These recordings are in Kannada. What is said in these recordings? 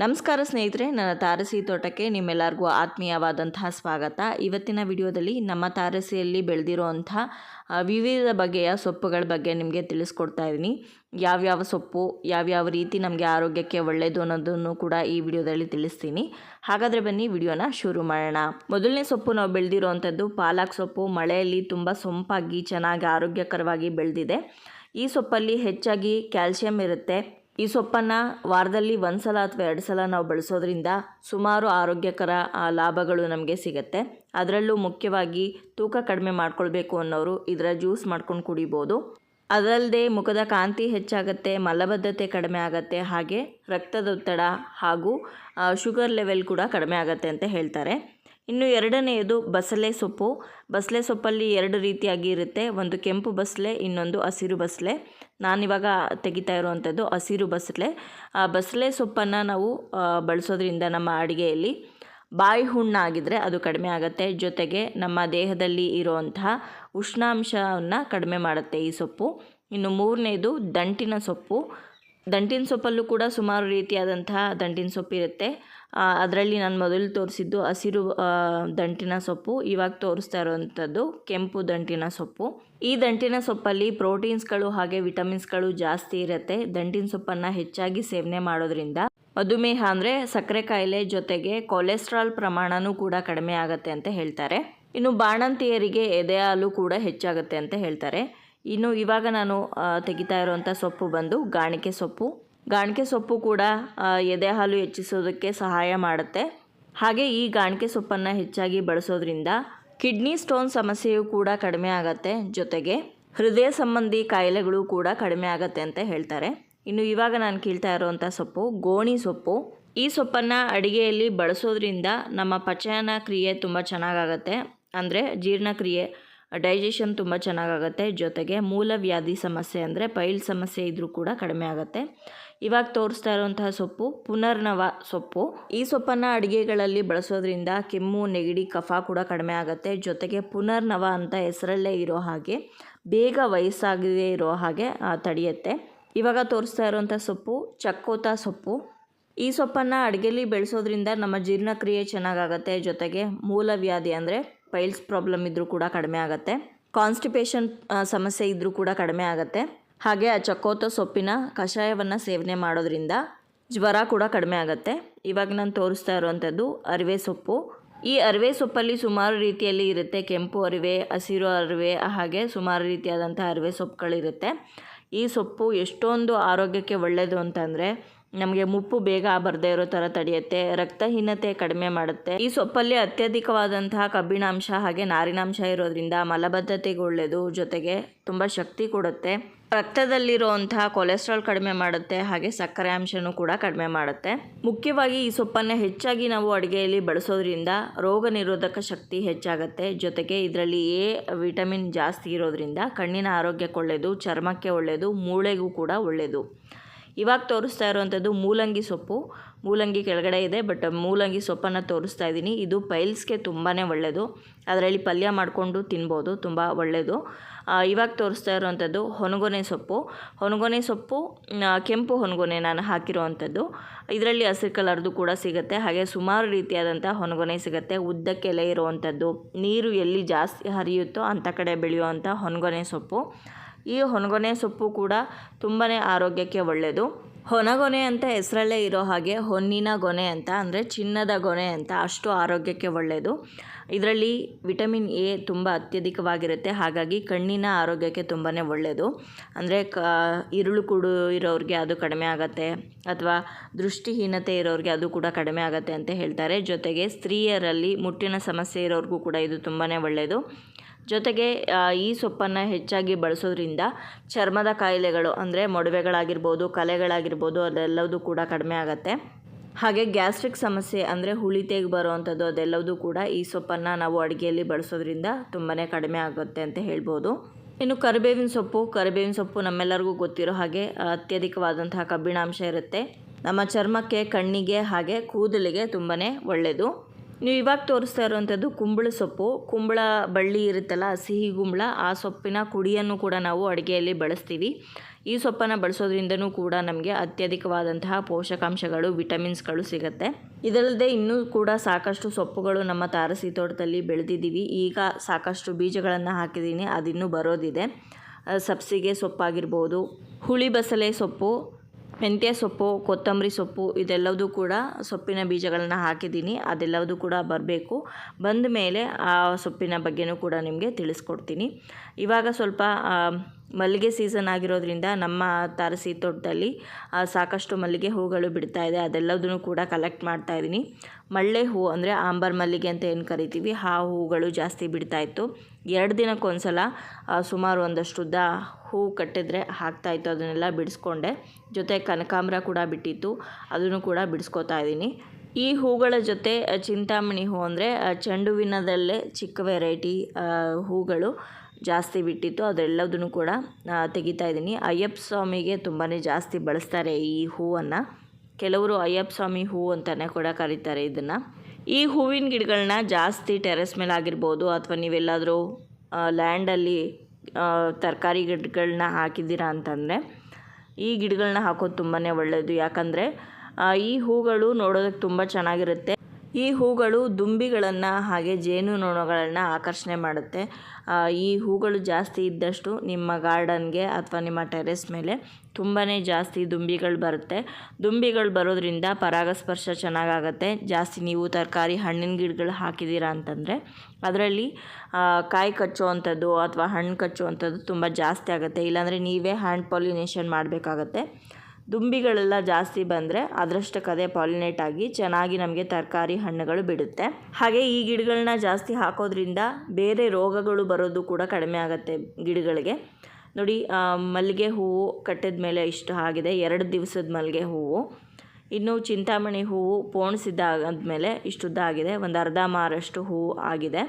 ನಮಸ್ಕಾರ ಸ್ನೇಹಿತರೆ, ನನ್ನ ತಾರಸಿ ತೋಟಕ್ಕೆ ನಿಮ್ಮೆಲ್ಲರಿಗೂ ಆತ್ಮೀಯವಾದಂತಹ ಸ್ವಾಗತ. ಇವತ್ತಿನ ವಿಡಿಯೋದಲ್ಲಿ ನಮ್ಮ ತಾರಸಿಯಲ್ಲಿ ಬೆಳೆದಿರುವಂಥ ವಿವಿಧ ಬಗೆಯ ಸೊಪ್ಪುಗಳ ಬಗ್ಗೆ ನಿಮಗೆ ತಿಳಿಸ್ಕೊಡ್ತಾ ಇದ್ದೀನಿ. ಯಾವ್ಯಾವ ಸೊಪ್ಪು, ಯಾವ್ಯಾವ ರೀತಿ ನಮಗೆ ಆರೋಗ್ಯಕ್ಕೆ ಒಳ್ಳೆಯದು ಅನ್ನೋದನ್ನು ಕೂಡ ಈ ವಿಡಿಯೋದಲ್ಲಿ ತಿಳಿಸ್ತೀನಿ. ಹಾಗಾದರೆ ಬನ್ನಿ ವಿಡಿಯೋನ ಶುರು ಮಾಡೋಣ. ಮೊದಲನೇ ಸೊಪ್ಪು ನಾವು ಬೆಳೆದಿರುವಂಥದ್ದು ಪಾಲಕ್ ಸೊಪ್ಪು. ಮಳೆಯಲ್ಲಿ ತುಂಬ ಸೊಂಪಾಗಿ ಚೆನ್ನಾಗಿ ಆರೋಗ್ಯಕರವಾಗಿ ಬೆಳೆದಿದೆ. ಈ ಸೊಪ್ಪಲ್ಲಿ ಹೆಚ್ಚಾಗಿ ಕ್ಯಾಲ್ಸಿಯಂ ಇರುತ್ತೆ. ಈ ಸೊಪ್ಪನ್ನು ವಾರದಲ್ಲಿ ಒಂದು ಸಲ ಅಥವಾ ಎರಡು ಸಲ ನಾವು ಬಳಸೋದ್ರಿಂದ ಸುಮಾರು ಆರೋಗ್ಯಕರ ಲಾಭಗಳು ನಮಗೆ ಸಿಗುತ್ತೆ. ಅದರಲ್ಲೂ ಮುಖ್ಯವಾಗಿ ತೂಕ ಕಡಿಮೆ ಮಾಡ್ಕೊಳ್ಬೇಕು ಅನ್ನೋರು ಇದರ ಜ್ಯೂಸ್ ಮಾಡ್ಕೊಂಡು ಕುಡಿಬೋದು. ಅದಲ್ಲದೆ ಮುಖದ ಕಾಂತಿ ಹೆಚ್ಚಾಗುತ್ತೆ, ಮಲಬದ್ಧತೆ ಕಡಿಮೆ ಆಗುತ್ತೆ, ಹಾಗೆ ರಕ್ತದೊತ್ತಡ ಹಾಗೂ ಶುಗರ್ ಲೆವೆಲ್ ಕೂಡ ಕಡಿಮೆ ಆಗುತ್ತೆ ಅಂತ ಹೇಳ್ತಾರೆ. ಇನ್ನು ಎರಡನೆಯದು ಬಸಳೆ ಸೊಪ್ಪು. ಬಸಳೆ ಸೊಪ್ಪಲ್ಲಿ ಎರಡು ರೀತಿಯಾಗಿ ಇರುತ್ತೆ. ಒಂದು ಕೆಂಪು ಬಸಳೆ ಇನ್ನೊಂದು ಹಸಿರು ಬಸಳೆ ನಾನಿವಾಗ ತೆಗಿತಾ ಇರುವಂಥದ್ದು ಹಸಿರು ಬಸಳೆ. ಆ ಬಸಳೆ ಸೊಪ್ಪನ್ನು ನಾವು ಬಳಸೋದ್ರಿಂದ ನಮ್ಮ ಅಡುಗೆಯಲ್ಲಿ ಬಾಯಿ ಹುಣ್ಣಾಗಿದ್ದರೆ ಅದು ಕಡಿಮೆ ಆಗುತ್ತೆ. ಜೊತೆಗೆ ನಮ್ಮ ದೇಹದಲ್ಲಿ ಇರುವಂತಹ ಉಷ್ಣಾಂಶವನ್ನು ಕಡಿಮೆ ಮಾಡುತ್ತೆ ಈ ಸೊಪ್ಪು. ಇನ್ನು ಮೂರನೇದು ದಂಟಿನ ಸೊಪ್ಪು. ದಂಟಿನ ಸೊಪ್ಪಲ್ಲೂ ಕೂಡ ಸುಮಾರು ರೀತಿಯಾದಂತಹ ದಂಟಿನ ಸೊಪ್ಪು ಇರುತ್ತೆ. ಅದರಲ್ಲಿ ನಾನು ಮೊದಲು ತೋರಿಸಿದ್ದು ಹಸಿರು ದಂಟಿನ ಸೊಪ್ಪು, ಇವಾಗ ತೋರಿಸ್ತಾ ಇರುವಂಥದ್ದು ಕೆಂಪು ದಂಟಿನ ಸೊಪ್ಪು. ಈ ದಂಟಿನ ಸೊಪ್ಪಲ್ಲಿ ಪ್ರೋಟೀನ್ಸ್ಗಳು ಹಾಗೆ ವಿಟಮಿನ್ಸ್ಗಳು ಜಾಸ್ತಿ ಇರುತ್ತೆ. ದಂಟಿನ ಸೊಪ್ಪನ್ನು ಹೆಚ್ಚಾಗಿ ಸೇವನೆ ಮಾಡೋದ್ರಿಂದ ಮಧುಮೇಹ ಅಂದರೆ ಸಕ್ಕರೆ ಕಾಯಿಲೆ ಜೊತೆಗೆ ಕೊಲೆಸ್ಟ್ರಾಲ್ ಪ್ರಮಾಣನೂ ಕೂಡ ಕಡಿಮೆ ಆಗುತ್ತೆ ಅಂತ ಹೇಳ್ತಾರೆ. ಇನ್ನು ಬಾಣಂತಿಯರಿಗೆ ಎದೆ ಹಾಲು ಕೂಡ ಹೆಚ್ಚಾಗುತ್ತೆ ಅಂತ ಹೇಳ್ತಾರೆ. ಇನ್ನು ಇವಾಗ ನಾನು ತೆಗಿತಾ ಇರುವಂಥ ಸೊಪ್ಪು ಬಂದು ಗಾಣಿಕೆ ಸೊಪ್ಪು. ಗಾಣಿಕೆ ಸೊಪ್ಪು ಕೂಡ ಎದೆ ಹಾಲು ಹೆಚ್ಚಿಸೋದಕ್ಕೆ ಸಹಾಯ ಮಾಡುತ್ತೆ. ಹಾಗೆ ಈ ಗಾಣಿಕೆ ಸೊಪ್ಪನ್ನು ಹೆಚ್ಚಾಗಿ ಬಳಸೋದ್ರಿಂದ ಕಿಡ್ನಿ ಸ್ಟೋನ್ ಸಮಸ್ಯೆಯು ಕೂಡ ಕಡಿಮೆ ಆಗತ್ತೆ. ಜೊತೆಗೆ ಹೃದಯ ಸಂಬಂಧಿ ಕಾಯಿಲೆಗಳು ಕೂಡ ಕಡಿಮೆ ಆಗತ್ತೆ ಅಂತ ಹೇಳ್ತಾರೆ. ಇನ್ನು ಇವಾಗ ನಾನು ಕೀಳ್ತಾ ಇರುವಂಥ ಸೊಪ್ಪು, ಗೋಣಿ ಸೊಪ್ಪು. ಈ ಸೊಪ್ಪನ್ನು ಅಡಿಗೆಯಲ್ಲಿ ಬಳಸೋದ್ರಿಂದ ನಮ್ಮ ಪಚನ ಕ್ರಿಯೆ ತುಂಬ ಚೆನ್ನಾಗಾಗತ್ತೆ. ಅಂದರೆ ಜೀರ್ಣಕ್ರಿಯೆ ಡೈಜೆಷನ್ ತುಂಬ ಚೆನ್ನಾಗಾಗತ್ತೆ. ಜೊತೆಗೆ ಮೂಲವ್ಯಾಧಿ ಸಮಸ್ಯೆ ಅಂದರೆ ಪೈಲ್ ಸಮಸ್ಯೆ ಇದ್ದರೂ ಕೂಡ ಕಡಿಮೆ ಆಗುತ್ತೆ. ಇವಾಗ ತೋರಿಸ್ತಾ ಇರುವಂತಹ ಸೊಪ್ಪು, ಪುನರ್ನವ ಸೊಪ್ಪು. ಈ ಸೊಪ್ಪನ್ನು ಅಡುಗೆಗಳಲ್ಲಿ ಬಳಸೋದ್ರಿಂದ ಕೆಮ್ಮು, ನೆಗಡಿ, ಕಫ ಕೂಡ ಕಡಿಮೆ ಆಗುತ್ತೆ. ಜೊತೆಗೆ ಪುನರ್ನವ ಅಂತ ಹೆಸರಲ್ಲೇ ಇರೋ ಹಾಗೆ, ಬೇಗ ವಯಸ್ಸಾಗದೇ ಇರೋ ಹಾಗೆ ತಡೆಯುತ್ತೆ. ಇವಾಗ ತೋರಿಸ್ತಾ ಇರುವಂಥ ಸೊಪ್ಪು, ಚಕ್ಕೋತ ಸೊಪ್ಪು. ಈ ಸೊಪ್ಪನ್ನು ಅಡುಗೆಲಿ ಬೆಳೆಸೋದ್ರಿಂದ ನಮ್ಮ ಜೀರ್ಣಕ್ರಿಯೆ ಚೆನ್ನಾಗಾಗತ್ತೆ. ಜೊತೆಗೆ ಮೂಲವ್ಯಾಧಿ ಅಂದರೆ ಪೈಲ್ಸ್ ಪ್ರಾಬ್ಲಮ್ ಇದ್ದರೂ ಕೂಡ ಕಡಿಮೆ ಆಗುತ್ತೆ. ಕಾನ್ಸ್ಟಿಪೇಷನ್ ಸಮಸ್ಯೆ ಇದ್ದರೂ ಕೂಡ ಕಡಿಮೆ ಆಗುತ್ತೆ. ಹಾಗೆ ಆ ಚಕ್ಕೋತ ಸೊಪ್ಪಿನ ಕಷಾಯವನ್ನು ಸೇವನೆ ಮಾಡೋದ್ರಿಂದ ಜ್ವರ ಕೂಡ ಕಡಿಮೆ ಆಗುತ್ತೆ. ಇವಾಗ ನಾನು ತೋರಿಸ್ತಾ ಇರುವಂಥದ್ದು ಅರಿವೆ ಸೊಪ್ಪು. ಈ ಅರಿವೆ ಸೊಪ್ಪಲ್ಲಿ ಸುಮಾರು ರೀತಿಯಲ್ಲಿ ಇರುತ್ತೆ ಕೆಂಪು ಅರಿವೆ, ಹಸಿರು ಅರಿವೆ, ಹಾಗೆ ಸುಮಾರು ರೀತಿಯಾದಂಥ ಅರಿವೆ ಸೊಪ್ಪುಗಳಿರುತ್ತೆ. ಈ ಸೊಪ್ಪು ಎಷ್ಟೊಂದು ಆರೋಗ್ಯಕ್ಕೆ ಒಳ್ಳೆಯದು ಅಂತಂದರೆ ನಮಗೆ ಮುಪ್ಪು ಬೇಗ ಬರದೇ ಇರೋ ಥರ ತಡೆಯುತ್ತೆ, ರಕ್ತಹೀನತೆ ಕಡಿಮೆ ಮಾಡುತ್ತೆ. ಈ ಸೊಪ್ಪಲ್ಲಿ ಅತ್ಯಧಿಕವಾದಂತಹ ಕಬ್ಬಿಣಾಂಶ ಹಾಗೆ ನಾರಿನಾಂಶ ಇರೋದ್ರಿಂದ ಮಲಬದ್ಧತೆಗೆ ಒಳ್ಳೆಯದು ಜೊತೆಗೆ ತುಂಬ ಶಕ್ತಿ ಕೊಡುತ್ತೆ. ರಕ್ತದಲ್ಲಿರುವಂತಹ ಕೊಲೆಸ್ಟ್ರಾಲ್ ಕಡಿಮೆ ಮಾಡುತ್ತೆ, ಹಾಗೆ ಸಕ್ಕರೆ ಅಂಶನೂ ಕೂಡ ಕಡಿಮೆ ಮಾಡುತ್ತೆ. ಮುಖ್ಯವಾಗಿ ಈ ಸೊಪ್ಪನ್ನು ಹೆಚ್ಚಾಗಿ ನಾವು ಅಡುಗೆಯಲ್ಲಿ ಬಳಸೋದ್ರಿಂದ ರೋಗ ನಿರೋಧಕ ಶಕ್ತಿ ಹೆಚ್ಚಾಗುತ್ತೆ. ಜೊತೆಗೆ ಇದರಲ್ಲಿ ಎ ವಿಟಮಿನ್ ಜಾಸ್ತಿ ಇರೋದ್ರಿಂದ ಕಣ್ಣಿನ ಆರೋಗ್ಯಕ್ಕೆ ಒಳ್ಳೆಯದು ಚರ್ಮಕ್ಕೆ ಒಳ್ಳೆಯದು ಮೂಳೆಗೂ ಕೂಡ ಒಳ್ಳೆಯದು ಇವಾಗ ತೋರಿಸ್ತಾ ಇರುವಂಥದ್ದು ಮೂಲಂಗಿ ಸೊಪ್ಪು. ಮೂಲಂಗಿ ಕೆಳಗಡೆ ಇದೆ ಬಟ್ ಮೂಲಂಗಿ ಸೊಪ್ಪನ್ನು ತೋರಿಸ್ತಾ ಇದ್ದೀನಿ. ಇದು ಪೈಲ್ಸ್ಗೆ ತುಂಬಾ ಒಳ್ಳೆಯದು ಅದರಲ್ಲಿ ಪಲ್ಯ ಮಾಡಿಕೊಂಡು ತಿನ್ಬೋದು, ತುಂಬ ಒಳ್ಳೆಯದು ಇವಾಗ ತೋರಿಸ್ತಾ ಇರುವಂಥದ್ದು ಹೊನಗೊನೆ ಸೊಪ್ಪು. ಹೊನಗೊನೆ ಸೊಪ್ಪು ಕೆಂಪು ಹೊನಗೊನೆ ನಾನು ಹಾಕಿರುವಂಥದ್ದು. ಇದರಲ್ಲಿ ಹಸಿರು ಕಲರ್ದು ಕೂಡ ಸಿಗುತ್ತೆ. ಹಾಗೆ ಸುಮಾರು ರೀತಿಯಾದಂಥ ಹೊನಗೊನೆ ಸಿಗುತ್ತೆ. ಉದ್ದಕ್ಕೆ ಎಲೆ ಇರುವಂಥದ್ದು. ನೀರು ಎಲ್ಲಿ ಜಾಸ್ತಿ ಹರಿಯುತ್ತೋ ಅಂಥ ಕಡೆ ಬೆಳೆಯುವಂಥ ಹೊನಗೊನೆ ಸೊಪ್ಪು. ಈ ಹೊನಗೊನೆ ಸೊಪ್ಪು ಕೂಡ ತುಂಬಾ ಆರೋಗ್ಯಕ್ಕೆ ಒಳ್ಳೆಯದು ಹೊನಗೊನೆ ಅಂತ ಹೆಸರಲ್ಲೇ ಇರೋ ಹಾಗೆ ಹೊನ್ನಿನ ಗೊನೆ ಅಂತ, ಅಂದರೆ ಚಿನ್ನದ ಗೊನೆ ಅಂತ ಅಷ್ಟು ಆರೋಗ್ಯಕ್ಕೆ ಒಳ್ಳೆಯದು ಇದರಲ್ಲಿ ವಿಟಮಿನ್ ಎ ತುಂಬ ಅತ್ಯಧಿಕವಾಗಿರುತ್ತೆ, ಹಾಗಾಗಿ ಕಣ್ಣಿನ ಆರೋಗ್ಯಕ್ಕೆ ತುಂಬಾ ಒಳ್ಳೆಯದು ಅಂದರೆ ಕ, ಇರುಳು ಕುಡು ಇರೋರಿಗೆ ಅದು ಕಡಿಮೆ ಆಗುತ್ತೆ, ಅಥವಾ ದೃಷ್ಟಿಹೀನತೆ ಇರೋರಿಗೆ ಅದು ಕೂಡ ಕಡಿಮೆ ಆಗುತ್ತೆ ಅಂತ ಹೇಳ್ತಾರೆ. ಜೊತೆಗೆ ಸ್ತ್ರೀಯರಲ್ಲಿ ಮುಟ್ಟಿನ ಸಮಸ್ಯೆ ಇರೋರಿಗೂ ಕೂಡ ಇದು ತುಂಬಾ ಒಳ್ಳೆಯದು ಜೊತೆಗೆ ಈ ಸೊಪ್ಪನ್ನು ಹೆಚ್ಚಾಗಿ ಬಳಸೋದ್ರಿಂದ ಚರ್ಮದ ಕಾಯಿಲೆಗಳು, ಅಂದರೆ ಮೊಡವೆಗಳಾಗಿರ್ಬೋದು, ಕಲೆಗಳಾಗಿರ್ಬೋದು ಅದೆಲ್ಲವೂ ಕೂಡ ಕಡಿಮೆ ಆಗುತ್ತೆ. ಹಾಗೆ ಗ್ಯಾಸ್ಟ್ರಿಕ್ ಸಮಸ್ಯೆ, ಅಂದರೆ ಹುಳಿ ತೆಗೆ ಬರುವಂಥದ್ದು ಅದೆಲ್ಲವೂ ಕೂಡ ಈ ಸೊಪ್ಪನ್ನು ನಾವು ಅಡುಗೆಯಲ್ಲಿ ಬಳಸೋದ್ರಿಂದ ತುಂಬಾ ಕಡಿಮೆ ಆಗುತ್ತೆ ಅಂತ ಹೇಳ್ಬೋದು. ಇನ್ನು ಕರಿಬೇವಿನ ಸೊಪ್ಪು ಕರಿಬೇವಿನ ಸೊಪ್ಪು ನಮ್ಮೆಲ್ಲರಿಗೂ ಗೊತ್ತಿರೋ ಹಾಗೆ ಅತ್ಯಧಿಕವಾದಂತಹ ಕಬ್ಬಿಣಾಂಶ ಇರುತ್ತೆ. ನಮ್ಮ ಚರ್ಮಕ್ಕೆ, ಕಣ್ಣಿಗೆ ಹಾಗೆ ಕೂದಲಿಗೆ ತುಂಬಾ ಒಳ್ಳೆಯದು ನೀವು ಇವಾಗ ತೋರಿಸ್ತಾ ಇರುವಂಥದ್ದು ಕುಂಬಳ ಸೊಪ್ಪು. ಕುಂಬಳ ಬಳ್ಳಿ ಇರುತ್ತಲ್ಲ, ಸಿಹಿ ಕುಂಬಳ, ಆ ಸೊಪ್ಪಿನ ಕುಡಿಯನ್ನು ಕೂಡ ನಾವು ಅಡುಗೆಯಲ್ಲಿ ಬಳಸ್ತೀವಿ. ಈ ಸೊಪ್ಪನ್ನು ಬಳಸೋದ್ರಿಂದನೂ ಕೂಡ ನಮಗೆ ಅತ್ಯಧಿಕವಾದಂತಹ ಪೋಷಕಾಂಶಗಳು, ವಿಟಮಿನ್ಸ್ಗಳು ಸಿಗುತ್ತೆ. ಇದಲ್ಲದೆ ಇನ್ನೂ ಕೂಡ ಸಾಕಷ್ಟು ಸೊಪ್ಪುಗಳು ನಮ್ಮ ತಾರಸಿ ತೋಟದಲ್ಲಿ ಬೆಳೆದಿದ್ದೀವಿ. ಈಗ ಸಾಕಷ್ಟು ಬೀಜಗಳನ್ನು ಹಾಕಿದ್ದೀನಿ, ಅದಿನ್ನೂ ಬರೋದಿದೆ. ಸಬ್ಸಿಗೆ ಸೊಪ್ಪಾಗಿರ್ಬೋದು, ಹುಳಿ ಬಸಳೆ ಸೊಪ್ಪು ಮೆಂತ್ಯ ಸೊಪ್ಪು, ಕೊತ್ತಂಬರಿ ಸೊಪ್ಪು ಇದೆಲ್ಲವೂ ಕೂಡ ಸೊಪ್ಪಿನ ಬೀಜಗಳನ್ನು ಹಾಕಿದ್ದೀನಿ. ಅದೆಲ್ಲವೂ ಕೂಡ ಬರಬೇಕು. ಬಂದ ಮೇಲೆ ಆ ಸೊಪ್ಪಿನ ಬಗ್ಗೆನೂ ಕೂಡ ನಿಮಗೆ ತಿಳಿಸ್ಕೊಡ್ತೀನಿ. ಇವಾಗ ಸ್ವಲ್ಪ ಮಲ್ಲಿಗೆ ಸೀಸನ್ ಆಗಿರೋದ್ರಿಂದ ನಮ್ಮ ತಾರಸಿ ತೋಟದಲ್ಲಿ ಸಾಕಷ್ಟು ಮಲ್ಲಿಗೆ ಹೂಗಳು ಬಿಡ್ತಾ ಇದೆ. ಅದೆಲ್ಲದನ್ನು ಕೂಡ ಕಲೆಕ್ಟ್ ಮಾಡ್ತಾ ಇದ್ದೀನಿ. ಮಳ್ಳೆ ಹೂ ಅಂದರೆ ಆಂಬರ್ ಮಲ್ಲಿಗೆ ಅಂತ ಏನು ಕರಿತೀವಿ, ಆ ಹೂಗಳು ಜಾಸ್ತಿ ಬಿಡ್ತಾ ಇತ್ತು. ಎರಡು ದಿನಕ್ಕೊಂದ್ಸಲ ಸುಮಾರು ಸುಮಾರು ಒಂದಷ್ಟುದ್ದ ಹೂ ಕಟ್ಟಿದ್ರೆ ಹಾಕ್ತಾಯಿತ್ತು ಅದನ್ನೆಲ್ಲ ಬಿಡಿಸ್ಕೊಂಡೆ. ಜೊತೆ ಕನಕಾಂಬರ ಕೂಡ ಬಿಟ್ಟಿತ್ತು. ಅದನ್ನು ಕೂಡ ಬಿಡಿಸ್ಕೊತಾ ಇದ್ದೀನಿ. ಈ ಹೂಗಳ ಜೊತೆ, ಚಿಂತಾಮಣಿ ಹೂ ಅಂದರೆ ಚೆಂಡುವಿನದಲ್ಲೇ ಚಿಕ್ಕ ವೆರೈಟಿ ಹೂಗಳು. ಜಾಸ್ತಿ ಬಿಟ್ಟಿತ್ತು, ಅದೆಲ್ಲದನ್ನು ಕೂಡ ತೆಗಿತಾ ಇದ್ದೀನಿ. ಅಯ್ಯಪ್ಪ ಸ್ವಾಮಿಗೆ ತುಂಬಾ ಜಾಸ್ತಿ ಬಳಸ್ತಾರೆ ಈ ಹೂವನ್ನು. ಕೆಲವರು ಅಯ್ಯಪ್ಪ ಸ್ವಾಮಿ ಹೂ ಅಂತಲೇ ಕೂಡ ಕರೀತಾರೆ ಇದನ್ನು. ಈ ಹೂವಿನ ಗಿಡಗಳನ್ನ ಜಾಸ್ತಿ ಟೆರೆಸ್ ಮೇಲೆ ಆಗಿರ್ಬೋದು, ಅಥವಾ ನೀವೆಲ್ಲಾದರೂ ಲ್ಯಾಂಡಲ್ಲಿ ತರಕಾರಿ ಗಿಡಗಳನ್ನ ಹಾಕಿದ್ದೀರಾ ಅಂತಂದರೆ, ಈ ಗಿಡಗಳನ್ನ ಹಾಕೋದು ತುಂಬಾ ಒಳ್ಳೆಯದು ಯಾಕಂದರೆ ಈ ಹೂಗಳು ನೋಡೋದಕ್ಕೆ ತುಂಬ ಚೆನ್ನಾಗಿರುತ್ತೆ. ಈ ಹೂಗಳು ದುಂಬಿಗಳನ್ನು ಹಾಗೆ ಜೇನುನೊಣಗಳನ್ನು ಆಕರ್ಷಣೆ ಮಾಡುತ್ತೆ. ಈ ಹೂಗಳು ಜಾಸ್ತಿ ಇದ್ದಷ್ಟು ನಿಮ್ಮ ಗಾರ್ಡನ್ಗೆ ಅಥವಾ ನಿಮ್ಮ ಟೆರೆಸ್ ಮೇಲೆ ತುಂಬಾ ಜಾಸ್ತಿ ದುಂಬಿಗಳು ಬರುತ್ತೆ. ದುಂಬಿಗಳು ಬರೋದ್ರಿಂದ ಪರಾಗಸ್ಪರ್ಶ ಚೆನ್ನಾಗಾಗತ್ತೆ. ಜಾಸ್ತಿ ನೀವು ತರಕಾರಿ ಹಣ್ಣಿನ ಗಿಡಗಳು ಹಾಕಿದ್ದೀರಾ ಅಂತಂದರೆ ಅದರಲ್ಲಿ ಕಾಯಿ ಕಚ್ಚುವಂಥದ್ದು ಅಥವಾ ಹಣ್ಣು ಕಚ್ಚುವಂಥದ್ದು ತುಂಬ ಜಾಸ್ತಿ ಆಗುತ್ತೆ. ಇಲ್ಲಾಂದರೆ ನೀವೇ ಹ್ಯಾಂಡ್ ಪಾಲಿನೇಷನ್ ಮಾಡಬೇಕಾಗತ್ತೆ. ದುಂಬಿಗಳೆಲ್ಲ ಜಾಸ್ತಿ ಬಂದರೆ ಅದರಷ್ಟಕ್ಕದೇ ಪಾಲಿನೇಟ್ ಆಗಿ ಚೆನ್ನಾಗಿ ನಮಗೆ ತರಕಾರಿ ಹಣ್ಣುಗಳು ಬಿಡುತ್ತೆ. ಹಾಗೆ ಈ ಗಿಡಗಳನ್ನ ಜಾಸ್ತಿ ಹಾಕೋದ್ರಿಂದ ಬೇರೆ ರೋಗಗಳು ಬರೋದು ಕೂಡ ಕಡಿಮೆ ಆಗುತ್ತೆ ಗಿಡಗಳಿಗೆ. ನೋಡಿ ಮಲ್ಲಿಗೆ ಹೂವು ಕಟ್ಟಿದ ಮೇಲೆ ಇಷ್ಟು ಆಗಿದೆ. ಎರಡು ದಿವಸದ ಮಲ್ಲಿಗೆ ಹೂವು. ಇನ್ನು ಚಿಂತಾಮಣಿ ಹೂವು ಪೋಣಿಸಿದ್ದಾದ್ಮೇಲೆ ಮೇಲೆ ಆಗಿದೆ. ಒಂದು ಅರ್ಧ ಮಾರಷ್ಟು ಹೂವು ಆಗಿದೆ.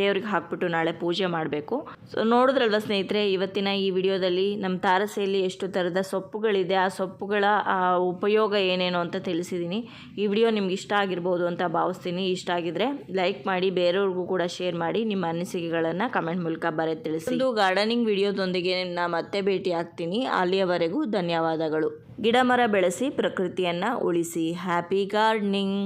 ದೇವ್ರಿಗೆ ಹಾಕ್ಬಿಟ್ಟು ನಾಳೆ ಪೂಜೆ ಮಾಡಬೇಕು. ಸೊ ನೋಡಿದ್ರಲ್ವ ಸ್ನೇಹಿತರೆ ಇವತ್ತಿನ ಈ ವಿಡಿಯೋದಲ್ಲಿ ನಮ್ಮ ತಾರಸೆಯಲ್ಲಿ ಎಷ್ಟು ಥರದ ಸೊಪ್ಪುಗಳಿದೆ ಆ ಸೊಪ್ಪುಗಳ ಉಪಯೋಗ ಏನೇನು ಅಂತ ತಿಳಿಸಿದ್ದೀನಿ. ಈ ವಿಡಿಯೋ ನಿಮ್ಗೆ ಇಷ್ಟ ಆಗಿರ್ಬೋದು ಅಂತ ಭಾವಿಸ್ತೀನಿ. ಇಷ್ಟ ಆಗಿದ್ರೆ ಲೈಕ್ ಮಾಡಿ ಬೇರೆಯವ್ರಿಗೂ ಕೂಡ ಶೇರ್ ಮಾಡಿ ನಿಮ್ಮ ಅನಿಸಿಕೆಗಳನ್ನು ಕಮೆಂಟ್ ಮೂಲಕ ಬರೆದು ತಿಳಿಸಿ. ಒಂದು ಗಾರ್ಡನಿಂಗ್ ವಿಡಿಯೋದೊಂದಿಗೆ ನಾನು ಮತ್ತೆ ಭೇಟಿ ಆಗ್ತೀನಿ. ಅಲ್ಲಿಯವರೆಗೂ ಧನ್ಯವಾದಗಳು. ಗಿಡ ಮರ ಬೆಳೆಸಿ ಪ್ರಕೃತಿಯನ್ನು ಉಳಿಸಿ. Happy gardening